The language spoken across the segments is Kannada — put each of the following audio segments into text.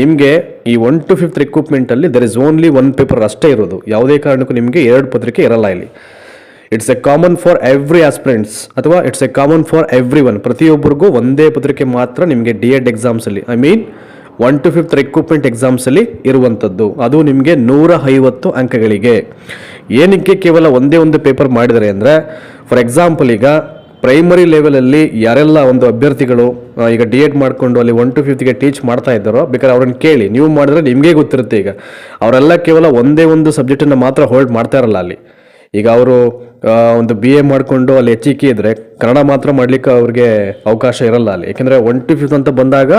ನಿಮಗೆ ಈ one to fifth ರಿಕ್ರೂಟ್ಮೆಂಟಲ್ಲಿ there is only one paper ಅಷ್ಟೇ ಇರೋದು. ಯಾವುದೇ ಕಾರಣಕ್ಕೂ ನಿಮಗೆ ಎರಡು ಪತ್ರಿಕೆ ಇರಲ್ಲ ಇಲ್ಲಿ. It's a common for every aspirants ಅಥವಾ it's a common for every one ಪ್ರತಿಯೊಬ್ಬರಿಗೂ ಒಂದೇ ಪತ್ರಿಕೆ ಮಾತ್ರ ನಿಮಗೆ D Ed ಎಕ್ಸಾಮ್ಸಲ್ಲಿ I mean one to fifth recruitment ಎಕ್ಸಾಮ್ಸಲ್ಲಿ ಇರುವಂಥದ್ದು ಅದು ನಿಮಗೆ ನೂರ ಐವತ್ತು ಅಂಕಗಳಿಗೆ. ಏನಕ್ಕೆ ಕೇವಲ ಒಂದೇ ಒಂದು ಪೇಪರ್ ಮಾಡಿದರೆ ಅಂದರೆ ಫಾರ್ ಎಕ್ಸಾಂಪಲ್ ಈಗ ಪ್ರೈಮರಿ ಲೆವೆಲಲ್ಲಿ ಯಾರೆಲ್ಲ ಒಂದು ಅಭ್ಯರ್ಥಿಗಳು ಈಗ ಡಿ ಎಡ್ ಮಾಡಿಕೊಂಡು ಅಲ್ಲಿ ಒನ್ ಟು ಫಿಫ್ತ್ಗೆ ಟೀಚ್ ಮಾಡ್ತಾ ಇದ್ದಾರೋ, ಬೇಕಾದ್ರೆ ಅವ್ರನ್ನ ಕೇಳಿ. ನೀವು ಮಾಡಿದ್ರೆ ನಿಮಗೆ ಗೊತ್ತಿರುತ್ತೆ ಈಗ. ಅವರೆಲ್ಲ ಕೇವಲ ಒಂದೇ ಒಂದು ಸಬ್ಜೆಕ್ಟನ್ನು ಮಾತ್ರ ಹೋಲ್ಡ್ ಮಾಡ್ತಾ ಇರಲ್ಲ ಅಲ್ಲಿ. ಈಗ ಅವರು ಒಂದು ಬಿ ಎ ಮಾಡಿಕೊಂಡು ಅಲ್ಲಿ ಹೆಚ್ಚಿಕೆ ಇದ್ದರೆ ಕನ್ನಡ ಮಾತ್ರ ಮಾಡಲಿಕ್ಕೆ ಅವ್ರಿಗೆ ಅವಕಾಶ ಇರಲ್ಲ ಅಲ್ಲಿ. ಏಕೆಂದರೆ ಒನ್ ಟು ಫಿಫ್ತ್ ಅಂತ ಬಂದಾಗ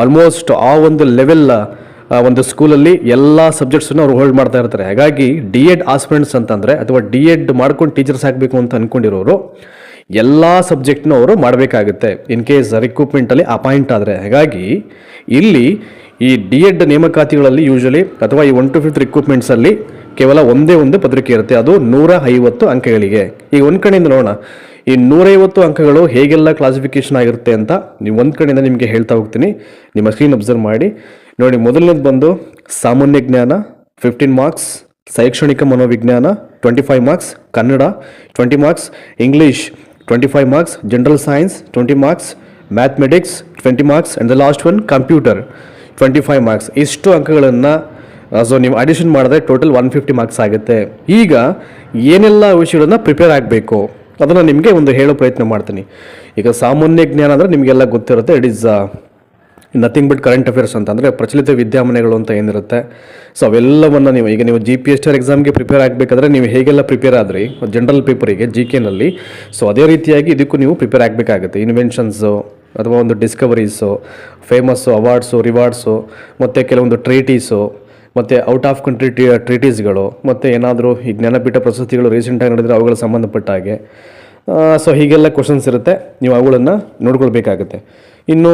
ಆಲ್ಮೋಸ್ಟ್ ಆ ಒಂದು ಲೆವೆಲ್ ಒಂದು ಸ್ಕೂಲಲ್ಲಿ ಎಲ್ಲ ಸಬ್ಜೆಕ್ಟ್ಸನ್ನು ಅವ್ರು ಹೋಲ್ಡ್ ಮಾಡ್ತಾ ಇರ್ತಾರೆ. ಹಾಗಾಗಿ ಡಿ ಎಡ್ ಆಸ್ಪಿರೆಂಟ್ಸ್ ಅಂತಂದರೆ, ಅಥವಾ ಡಿ ಎಡ್ ಮಾಡ್ಕೊಂಡು ಟೀಚರ್ಸ್ ಆಗಬೇಕು ಅಂತ ಅಂದ್ಕೊಂಡಿರೋರು ಎಲ್ಲ ಸಬ್ಜೆಕ್ಟ್ನು ಅವರು ಮಾಡಬೇಕಾಗುತ್ತೆ. ಇನ್ ಕೇಸ್ ರಿಕ್ರೂಟ್ಮೆಂಟಲ್ಲಿ ಅಪಾಯಿಂಟ್ ಆದರೆ. ಹಾಗಾಗಿ, ಇಲ್ಲಿ ಈ ಡಿ ಎಡ್ ನೇಮಕಾತಿಗಳಲ್ಲಿ ಯೂಶಲಿ ಅಥವಾ ಈ ಒನ್ ಟು ಫಿಫ್ತ್ ರಿಕ್ರೂಟ್ಮೆಂಟ್ಸಲ್ಲಿ ಕೇವಲ ಒಂದೇ ಒಂದು ಪತ್ರಿಕೆ ಇರುತ್ತೆ. ಅದು ನೂರ ಐವತ್ತು ಅಂಕಗಳಿಗೆ. ಈಗ ಒಂದು ಕಡೆಯಿಂದ ನೋಡೋಣ. ಈ ನೂರೈವತ್ತು ಅಂಕಗಳು ಹೇಗೆಲ್ಲ ಕ್ಲಾಸಿಫಿಕೇಶನ್ ಆಗಿರುತ್ತೆ ಅಂತ ನೀವು ಒಂದು ಕಡೆಯಿಂದ ನಿಮಗೆ ಹೇಳ್ತಾ ಹೋಗ್ತೀನಿ. ನಿಮ್ಮ ಸ್ಕ್ರೀನ್ ಅಬ್ಸರ್ವ್ ಮಾಡಿ. ನೋಡಿ, ಮೊದಲನೇದು ಬಂದು ಸಾಮಾನ್ಯ ಜ್ಞಾನ ಫಿಫ್ಟೀನ್ ಮಾರ್ಕ್ಸ್ ಶೈಕ್ಷಣಿಕ ಮನೋವಿಜ್ಞಾನ twenty five marks Kannada twenty marks English twenty five marks general science twenty marks mathematics twenty marks and the last one computer twenty five marks ಇಷ್ಟು ಅಂಕಗಳನ್ನು ಸೊ ನೀವು ಅಡಿಷನ್ ಮಾಡಿದ್ರೆ ಟೋಟಲ್ ಒನ್ ಫಿಫ್ಟಿ ಮಾರ್ಕ್ಸ್ ಆಗುತ್ತೆ. ಈಗ ಏನೆಲ್ಲ ವಿಷಯಗಳನ್ನು ಪ್ರಿಪೇರ್ ಆಗಬೇಕು? ಅದನ್ನು ನಿಮಗೆ ಒಂದು ಹೇಳೋ ಪ್ರಯತ್ನ ಮಾಡ್ತೀನಿ. ಈಗ ಸಾಮಾನ್ಯ ಜ್ಞಾನ ಅಂದರೆ ನಿಮಗೆಲ್ಲ ಗೊತ್ತಿರುತ್ತೆ it is nothing but current affairs ಅಂತ ಅಂದರೆ ಪ್ರಚಲಿತ ವಿದ್ಯಮಾನಗಳು ಅಂತ ಏನಿರುತ್ತೆ. ಸೊ ಅವೆಲ್ಲವನ್ನು ನೀವು, ಈಗ ನೀವು G P S T R ಎಕ್ಸಾಮ್ಗೆ ಪ್ರಿಪೇರ್ ಆಗಬೇಕಾದ್ರೆ ನೀವು ಹೇಗೆಲ್ಲ ಪ್ರಿಪೇರ್ ಆದ್ರಿ? ಜನರಲ್ ಪೇಪರಿಗೆ ಜಿ ಕೆನಲ್ಲಿ ಸೊ ಅದೇ ರೀತಿಯಾಗಿ ಇದಕ್ಕೂ ನೀವು ಪ್ರಿಪೇರ್ ಆಗಬೇಕಾಗುತ್ತೆ. ಇನ್ವೆನ್ಷನ್ಸು ಅಥವಾ ಒಂದು ಡಿಸ್ಕವರೀಸು ಫೇಮಸ್ಸು ಅವಾರ್ಡ್ಸು ರಿವಾರ್ಡ್ಸು ಮತ್ತು ಕೆಲವೊಂದು ಟ್ರೀಟೀಸು ಮತ್ತು ಔಟ್ ಆಫ್ ಕಂಟ್ರಿ ಟಿ ಟ್ರೀಟೀಸ್ಗಳು ಮತ್ತು ಏನಾದರೂ ಈ ಜ್ಞಾನಪೀಠ ಪ್ರಶಸ್ತಿಗಳು ರೀಸೆಂಟಾಗಿ ನಡೆದರೆ ಅವುಗಳ ಸಂಬಂಧಪಟ್ಟ ಹಾಗೆ. ಸೊ ಹೀಗೆಲ್ಲ ಕ್ವಶನ್ಸ್ ಇರುತ್ತೆ. ನೀವು ಅವುಗಳನ್ನು ನೋಡ್ಕೊಳ್ಬೇಕಾಗುತ್ತೆ. ಇನ್ನು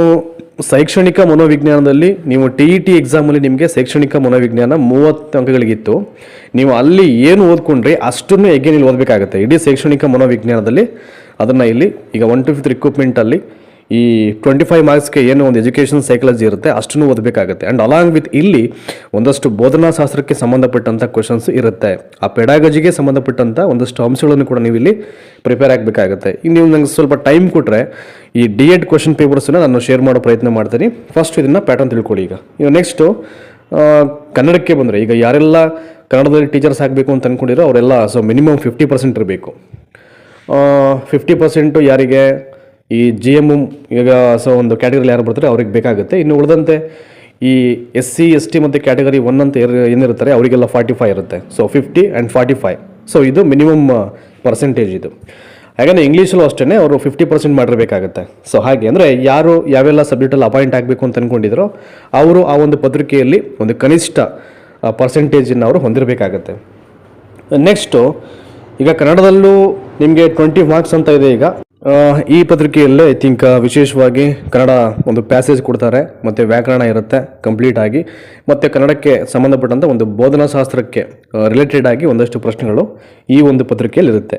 ಶೈಕ್ಷಣಿಕ ಮನೋವಿಜ್ಞಾನದಲ್ಲಿ ನೀವು ಟಿ ಇ ಟಿ ಎಕ್ಸಾಮಲ್ಲಿ ನಿಮಗೆ ಶೈಕ್ಷಣಿಕ ಮನೋವಿಜ್ಞಾನ ಮೂವತ್ತು ಅಂಕಗಳಿಗಿತ್ತು. ನೀವು ಅಲ್ಲಿ ಏನು ಓದ್ಕೊಂಡ್ರಿ ಅಷ್ಟನ್ನು ಎಗೇನ್ ಇಲ್ಲಿ ಓದಬೇಕಾಗುತ್ತೆ. ಇಡೀ ಶೈಕ್ಷಣಿಕ ಮನೋವಿಜ್ಞಾನದಲ್ಲಿ. ಅದನ್ನು ಇಲ್ಲಿ ಈಗ ಒನ್ ಟು ಫಿಫ್ತ್ ರಿಕ್ರೂಟ್ಮೆಂಟಲ್ಲಿ ಈ ಟ್ವೆಂಟಿ ಫೈವ್ ಮಾರ್ಕ್ಸ್ಗೆ ಏನು ಒಂದು ಎಜುಕೇಷನ್ ಸೈಕಾಲಜಿ ಇರುತ್ತೆ, ಅಷ್ಟನ್ನು ಓದಬೇಕಾಗುತ್ತೆ. ಆ್ಯಂಡ್ ಅಲಾಂಗ್ ವಿತ್ ಇಲ್ಲಿ ಒಂದಷ್ಟು ಬೋಧನಾ ಶಾಸ್ತ್ರಕ್ಕೆ ಸಂಬಂಧಪಟ್ಟಂಥ ಕ್ವಶನ್ಸ್ ಇರುತ್ತೆ. ಆ ಪೆಡಾಗಜಿಗೆ ಸಂಬಂಧಪಟ್ಟಂಥ ಒಂದಷ್ಟು ಅಂಶಗಳನ್ನು ಕೂಡ ನೀವು ಇಲ್ಲಿ ಪ್ರಿಪೇರ್ ಆಗಬೇಕಾಗುತ್ತೆ. ಇನ್ನು ನೀವು ನಂಗೆ ಸ್ವಲ್ಪ ಟೈಮ್ ಕೊಟ್ಟರೆ ಈ ಡಿ ಎಡ್ ಕ್ವಶನ್ ಪೇಪರ್ಸನ್ನು ನಾನು ಶೇರ್ ಮಾಡೋ ಪ್ರಯತ್ನ ಮಾಡ್ತೀನಿ. ಫಸ್ಟ್ ಇದನ್ನು ಪ್ಯಾಟರ್ನ್ ತಿಳ್ಕೊಳ್ಳಿ ಈಗ. ಇನ್ನು ನೆಕ್ಸ್ಟು ಕನ್ನಡಕ್ಕೆ ಬಂದರೆ ಈಗ ಯಾರೆಲ್ಲ ಕನ್ನಡದಲ್ಲಿ ಟೀಚರ್ಸ್ ಆಗಬೇಕು ಅಂತ ಅಂದ್ಕೊಂಡಿರೋ ಅವರೆಲ್ಲ ಸೊ ಮಿನಿಮಮ್ ಫಿಫ್ಟಿ ಪರ್ಸೆಂಟ್ ಇರಬೇಕು. ಫಿಫ್ಟಿ ಪರ್ಸೆಂಟು ಯಾರಿಗೆ ಈ ಜಿ ಎಂ ಈಗ ಸೊ ಒಂದು ಕ್ಯಾಟಗರಿಲಿ ಯಾರು ಬರ್ತಾರೆ ಅವ್ರಿಗೆ ಬೇಕಾಗುತ್ತೆ. ಇನ್ನು ಉಳಿದಂತೆ ಈ ಎಸ್ ಸಿ ಎಸ್ ಟಿ ಮತ್ತು ಕ್ಯಾಟಗರಿ ಒನ್ ಅಂತ ಏನಿರ್ತಾರೆ ಅವರಿಗೆಲ್ಲ ಫಾರ್ಟಿ ಫೈವ್ ಇರುತ್ತೆ. So fifty and forty five so ಇದು ಮಿನಿಮಮ್ ಪರ್ಸೆಂಟೇಜ್ ಇದು. ಹಾಗೆಯೇ ಇಂಗ್ಲೀಷಲ್ಲೂ ಅಷ್ಟೇ ಅವರು ಫಿಫ್ಟಿ ಪರ್ಸೆಂಟ್ ಮಾಡಿರಬೇಕಾಗುತ್ತೆ. ಸೊ ಹಾಗೆ ಅಂದರೆ ಯಾರು ಯಾವೆಲ್ಲ ಸಬ್ಜೆಕ್ಟಲ್ಲಿ ಅಪಾಯಿಂಟ್ ಆಗಬೇಕು ಅಂತ ಅಂದ್ಕೊಂಡಿದ್ರೋ ಅವರು ಆ ಒಂದು ಪತ್ರಿಕೆಯಲ್ಲಿ ಒಂದು ಕನಿಷ್ಠ ಪರ್ಸೆಂಟೇಜನ್ನು ಅವರು ಹೊಂದಿರಬೇಕಾಗತ್ತೆ. ನೆಕ್ಸ್ಟು ಈಗ ಕನ್ನಡದಲ್ಲೂ ನಿಮಗೆ ಟ್ವೆಂಟಿ ಮಾರ್ಕ್ಸ್ ಅಂತ ಇದೆ ಈಗ. ಈ ಪತ್ರಿಕೆಯಲ್ಲೇ ಐ ಥಿಂಕ್ ವಿಶೇಷವಾಗಿ ಕನ್ನಡ ಒಂದು ಪ್ಯಾಸೇಜ್ ಕೊಡ್ತಾರೆ. ಮತ್ತು ವ್ಯಾಕರಣ ಇರುತ್ತೆ ಕಂಪ್ಲೀಟ್ ಆಗಿ. ಮತ್ತು ಕನ್ನಡಕ್ಕೆ ಸಂಬಂಧಪಟ್ಟಂಥ ಒಂದು ಬೋಧನಾಶಾಸ್ತ್ರಕ್ಕೆ ರಿಲೇಟೆಡ್ ಆಗಿ ಒಂದಷ್ಟು ಪ್ರಶ್ನೆಗಳು ಈ ಒಂದು ಪತ್ರಿಕೆಯಲ್ಲಿ ಇರುತ್ತೆ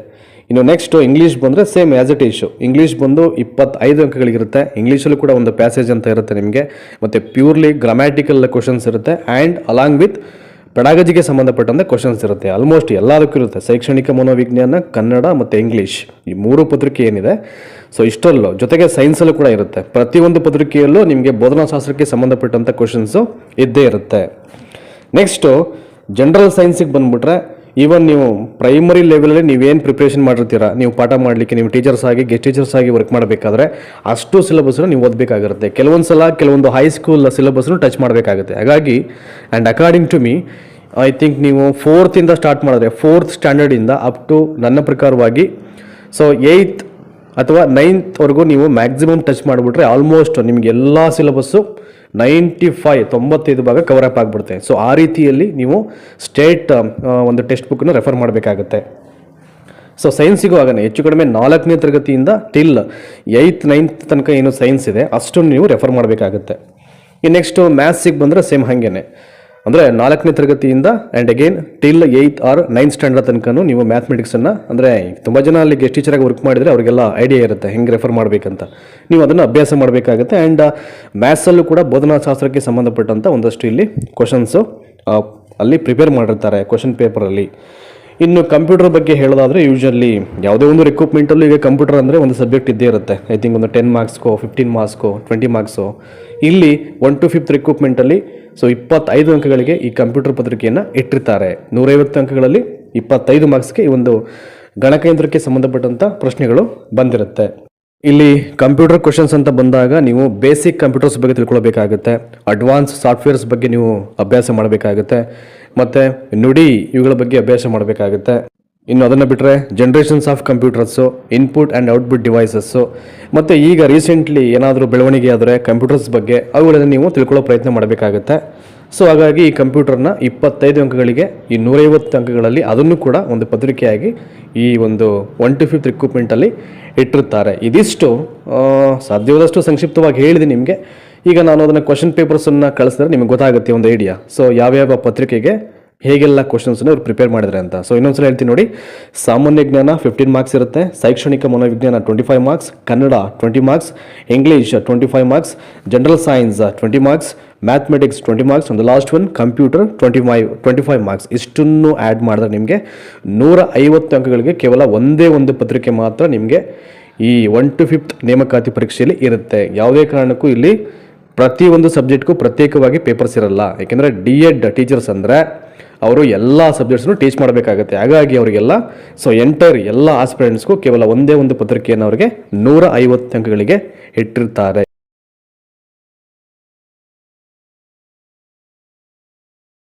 ಇನ್ನು ನೆಕ್ಸ್ಟು ಇಂಗ್ಲೀಷ್ ಬಂದರೆ same as it issue English ಬಂದು ಇಪ್ಪತ್ತೈದು ಅಂಕಗಳಿಗಿರುತ್ತೆ ಇಂಗ್ಲೀಷಲ್ಲೂ ಕೂಡ ಒಂದು ಪ್ಯಾಸೇಜ್ ಅಂತ ಇರುತ್ತೆ ನಿಮಗೆ. ಮತ್ತು ಪ್ಯೂರ್ಲಿ ಗ್ರಾಮ್ಯಾಟಿಕಲ್ ಕ್ವಶನ್ಸ್ ಇರುತ್ತೆ. ಆ್ಯಂಡ್ ಅಲಾಂಗ್ ವಿತ್ ಪೆಡಾಗಜಿಗೆ ಸಂಬಂಧಪಟ್ಟಂತೆ ಕ್ವಶನ್ಸ್ ಇರುತ್ತೆ. ಆಲ್ಮೋಸ್ಟ್ ಎಲ್ಲದಕ್ಕೂ ಇರುತ್ತೆ. ಶೈಕ್ಷಣಿಕ ಮನೋವಿಜ್ಞಾನ, ಕನ್ನಡ ಮತ್ತು ಇಂಗ್ಲೀಷ್ ಈ ಮೂರು ಪತ್ರಿಕೆ ಏನಿದೆ? ಸೊ ಇಷ್ಟರಲ್ಲೂ ಜೊತೆಗೆ ಸೈನ್ಸಲ್ಲೂ ಕೂಡ ಇರುತ್ತೆ. ಪ್ರತಿಯೊಂದು ಪತ್ರಿಕೆಯಲ್ಲೂ ನಿಮಗೆ ಬೋಧನಾಶಾಸ್ತ್ರಕ್ಕೆ ಸಂಬಂಧಪಟ್ಟಂಥ ಕ್ವಶನ್ಸು ಇದ್ದೇ ಇರುತ್ತೆ. ನೆಕ್ಸ್ಟು ಜನರಲ್ ಸೈನ್ಸಿಗೆ ಬಂದ್ಬಿಟ್ರೆ ಈವನ್ ನೀವು ಪ್ರೈಮರಿ ಲೆವೆಲಲ್ಲಿ ನೀವೇನು ಪ್ರಿಪ್ರೇಷನ್ ಮಾಡಿರ್ತೀರಾ, ನೀವು ಪಾಠ ಮಾಡಲಿಕ್ಕೆ ನೀವು ಟೀಚರ್ಸ್ ಆಗಿ ಗೆಸ್ಟ್ ಟೀಚರ್ಸ್ ಆಗಿ ವರ್ಕ್ ಮಾಡಬೇಕಾದ್ರೆ ಅಷ್ಟು ಸಿಲೆಬಸ್ನ ನೀವು ಓದಬೇಕಾಗಿರುತ್ತೆ ಕೆಲವೊಂದು ಸಲ ಕೆಲವೊಂದು ಹೈಸ್ಕೂಲ್ ಸಿಲೆಬಸ್ನು ಟಚ್ ಮಾಡಬೇಕಾಗುತ್ತೆ. ಹಾಗಾಗಿ and according to me I think ನೀವು ಫೋರ್ತಿಂದ ಸ್ಟಾರ್ಟ್ ಮಾಡಿದ್ರೆ ಫೋರ್ತ್ ಸ್ಟ್ಯಾಂಡರ್ಡಿಂದ ಅಪ್ ಟು ನನ್ನ ಪ್ರಕಾರವಾಗಿ ಸೊ ಏಯ್ತ್ ಅಥವಾ ನೈನ್ತ್ವರೆಗೂ ನೀವು ಮ್ಯಾಕ್ಸಿಮಮ್ ಟಚ್ ಮಾಡಿಬಿಟ್ರೆ ಆಲ್ಮೋಸ್ಟ್ ನಿಮಗೆ ಎಲ್ಲ ಸಿಲೆಬಸ್ಸು ನೈಂಟಿ ಫೈವ್, ತೊಂಬತ್ತೈದು ಭಾಗ ಕವರ್ ಅಪ್ ಆಗಿಬಿಡುತ್ತೆ. ಸೊ ಆ ರೀತಿಯಲ್ಲಿ ನೀವು ಸ್ಟೇಟ್ ಒಂದು ಟೆಕ್ಸ್ಟ್ ಬುಕ್ಕನ್ನು ರೆಫರ್ ಮಾಡಬೇಕಾಗುತ್ತೆ. ಸೊ ಸೈನ್ಸಿಗೂ ಆಗನೆ ಹೆಚ್ಚು ಕಡಿಮೆ ನಾಲ್ಕನೇ ತರಗತಿಯಿಂದ ಟಿಲ್ ಏಯ್ತ್ ನೈನ್ತ್ ತನಕ ಏನು ಸೈನ್ಸ್ ಇದೆ. ಅಷ್ಟನ್ನು ನೀವು ರೆಫರ್ ಮಾಡಬೇಕಾಗುತ್ತೆ. ಈ ನೆಕ್ಸ್ಟು ಮ್ಯಾಥ್ಸಿಗೆ ಬಂದರೆ ಸೇಮ್ ಹಾಗೇನೆ. ಅಂದರೆ ನಾಲ್ಕನೇ ತರಗತಿಯಿಂದ and again till eighth or nine standard ತನಕನು ನೀವು ಮ್ಯಾಥಮೆಟಿಕ್ಸನ್ನು ಅಂದರೆ ತುಂಬ ಜನ ಅಲ್ಲಿ ಗೆಸ್ಟ್ ಟೀಚರಾಗಿ ವರ್ಕ್ ಮಾಡಿದರೆ ಅವರಿಗೆಲ್ಲ ಐಡಿಯಾ ಇರುತ್ತೆ, ಹೆಂಗೆ ರೆಫರ್ ಮಾಡಬೇಕಂತ. ನೀವು ಅದನ್ನು ಅಭ್ಯಾಸ ಮಾಡಬೇಕಾಗುತ್ತೆ ಆ್ಯಂಡ್ ಮ್ಯಾಥ್ಸಲ್ಲೂ ಕೂಡ ಬೋಧನಾ ಶಾಸ್ತ್ರಕ್ಕೆ ಸಂಬಂಧಪಟ್ಟಂಥ ಒಂದಷ್ಟು ಇಲ್ಲಿ ಕ್ವಶನ್ಸು ಅಲ್ಲಿ ಪ್ರಿಪೇರ್ ಮಾಡಿರ್ತಾರೆ ಕ್ವಶನ್ ಪೇಪರಲ್ಲಿ ಇನ್ನು ಕಂಪ್ಯೂಟರ್ ಬಗ್ಗೆ ಹೇಳೋದಾದರೆ ಯೂಶಲಿ ಯಾವುದೇ ಒಂದು ರಿಕ್ರೂಟ್ಮೆಂಟಲ್ಲೂ ಈಗ ಕಂಪ್ಯೂಟರ್ ಅಂದರೆ ಒಂದು ಸಬ್ಜೆಕ್ಟ್ ಇದ್ದೇ ಇರುತ್ತೆ. ಐ ಥಿಂಕ್ ಒಂದು ಟೆನ್ ಮಾರ್ಕ್ಸ್ಗೋ ಫಿಫ್ಟೀನ್ ಮಾರ್ಕ್ಸ್ಗೋ ಟ್ವೆಂಟಿ ಮಾರ್ಕ್ಸು ಇಲ್ಲಿ ಒನ್ ಟು ಫಿಫ್ತ್ ರಿಕ್ರೂಟ್ಮೆಂಟಲ್ಲಿ ಸೊ ಇಪ್ಪತ್ತೈದು ಅಂಕಗಳಿಗೆ ಈ ಕಂಪ್ಯೂಟರ್ ಪತ್ರಿಕೆಯನ್ನು ಇಟ್ಟಿರ್ತಾರೆ. ನೂರೈವತ್ತು ಅಂಕಗಳಲ್ಲಿ ಇಪ್ಪತ್ತೈದು ಮಾರ್ಕ್ಸ್ಗೆ ಈ ಒಂದು ಗಣಕಯಂತ್ರಕ್ಕೆ ಸಂಬಂಧಪಟ್ಟಂಥ ಪ್ರಶ್ನೆಗಳು ಬಂದಿರುತ್ತೆ. ಇಲ್ಲಿ ಕಂಪ್ಯೂಟರ್ ಕ್ವಶನ್ಸ್ ಅಂತ ಬಂದಾಗ ನೀವು ಬೇಸಿಕ್ ಕಂಪ್ಯೂಟರ್ಸ್ ಬಗ್ಗೆ ತಿಳ್ಕೊಳ್ಬೇಕಾಗುತ್ತೆ ಅಡ್ವಾನ್ಸ್ ಸಾಫ್ಟ್ವೇರ್ಸ್ ಬಗ್ಗೆ ನೀವು ಅಭ್ಯಾಸ ಮಾಡಬೇಕಾಗುತ್ತೆ, ಮತ್ತು ನುಡಿ ಇವುಗಳ ಬಗ್ಗೆ ಅಭ್ಯಾಸ ಮಾಡಬೇಕಾಗುತ್ತೆ. ಇನ್ನು ಅದನ್ನು ಬಿಟ್ಟರೆ generations of computers input and output devices ಮತ್ತು ಈಗ ರೀಸೆಂಟ್ಲಿ ಏನಾದರೂ ಬೆಳವಣಿಗೆ ಆದರೆ ಕಂಪ್ಯೂಟರ್ಸ್ ಬಗ್ಗೆ ಅವುಗಳನ್ನು ನೀವು ತಿಳ್ಕೊಳ್ಳೋ ಪ್ರಯತ್ನ ಮಾಡಬೇಕಾಗುತ್ತೆ. ಸೊ ಹಾಗಾಗಿ ಈ ಕಂಪ್ಯೂಟರ್ನ ಇಪ್ಪತ್ತೈದು ಅಂಕಗಳಿಗೆ, ಈ ನೂರೈವತ್ತು ಅಂಕಗಳಲ್ಲಿ ಅದನ್ನು ಕೂಡ ಒಂದು ಪತ್ರಿಕೆಯಾಗಿ ಈ ಒಂದು ಒನ್ ಟು ಫಿಫ್ತ್ ಇಕ್ವಿಪ್ಮೆಂಟಲ್ಲಿ ಇಟ್ಟಿರ್ತಾರೆ ಇದಿಷ್ಟು ಸಾಧ್ಯವಾದಷ್ಟು ಸಂಕ್ಷಿಪ್ತವಾಗಿ ಹೇಳಿದೆ ನಿಮಗೆ. ಈಗ ನಾನು ಅದನ್ನು ಕ್ವಶನ್ ಪೇಪರ್ಸನ್ನು ಕಳಿಸಿದ್ರೆ ನಿಮಗೆ ಗೊತ್ತಾಗುತ್ತೆ ಒಂದು ಐಡಿಯಾ ಸೊ ಯಾವ್ಯಾವ ಪತ್ರಿಕೆಗೆ ಹೇಗೆಲ್ಲ ಕ್ವಶನ್ಸನ್ನು ಇವ್ರು ಪ್ರಿಪೇರ್ ಮಾಡಿದ್ರೆ ಅಂತ. ಸೊ ಇನ್ನೊಂದ್ಸಲ ಹೇಳ್ತೀನಿ ನೋಡಿ, ಸಾಮಾನ್ಯ ಜ್ಞಾನ ಫಿಫ್ಟೀನ್ ಮಾರ್ಕ್ಸ್ ಇರುತ್ತೆ, ಶೈಕ್ಷಣಿಕ ಮನೋವಿಜ್ಞಾನ twenty five marks Kannada twenty marks English twenty five marks general science twenty marks mathematics twenty marks ಒಂದು last one computer twenty five twenty five marks ಇಷ್ಟನ್ನು ಆ್ಯಡ್ ಮಾಡಿದ್ರೆ ನಿಮಗೆ ನೂರ ಐವತ್ತು ಅಂಕಗಳಿಗೆ ಕೇವಲ ಒಂದೇ ಒಂದು ಪತ್ರಿಕೆ ಮಾತ್ರ ನಿಮಗೆ ಈ ಒನ್ ಟು ಫಿಫ್ತ್ ನೇಮಕಾತಿ ಪರೀಕ್ಷೆಯಲ್ಲಿ ಇರುತ್ತೆ. ಯಾವುದೇ ಕಾರಣಕ್ಕೂ ಇಲ್ಲಿ ಪ್ರತಿಯೊಂದು ಸಬ್ಜೆಕ್ಟ್ಗೂ ಪ್ರತ್ಯೇಕವಾಗಿ ಪೇಪರ್ಸ್ ಇರಲ್ಲ. ಯಾಕೆಂದರೆ ಡಿ ಎಡ್ ಟೀಚರ್ಸ್ ಅಂದರೆ ಅವರು ಎಲ್ಲ ಸಬ್ಜೆಕ್ಟ್ಸ್ನು ಟೀಚ್ ಮಾಡಬೇಕಾಗುತ್ತೆ. ಹಾಗಾಗಿ ಅವರಿಗೆಲ್ಲ ಸೊ ಎಂಟೈರ್ ಎಲ್ಲ ಆಸ್ಪಿರೆಂಟ್ಸ್ಗೂ ಕೇವಲ ಒಂದೇ ಒಂದು ಪತ್ರಿಕೆಯನ್ನು ಅವರಿಗೆ ನೂರ ಐವತ್ತು ಅಂಕಗಳಿಗೆ ಇಟ್ಟಿರ್ತಾರೆ.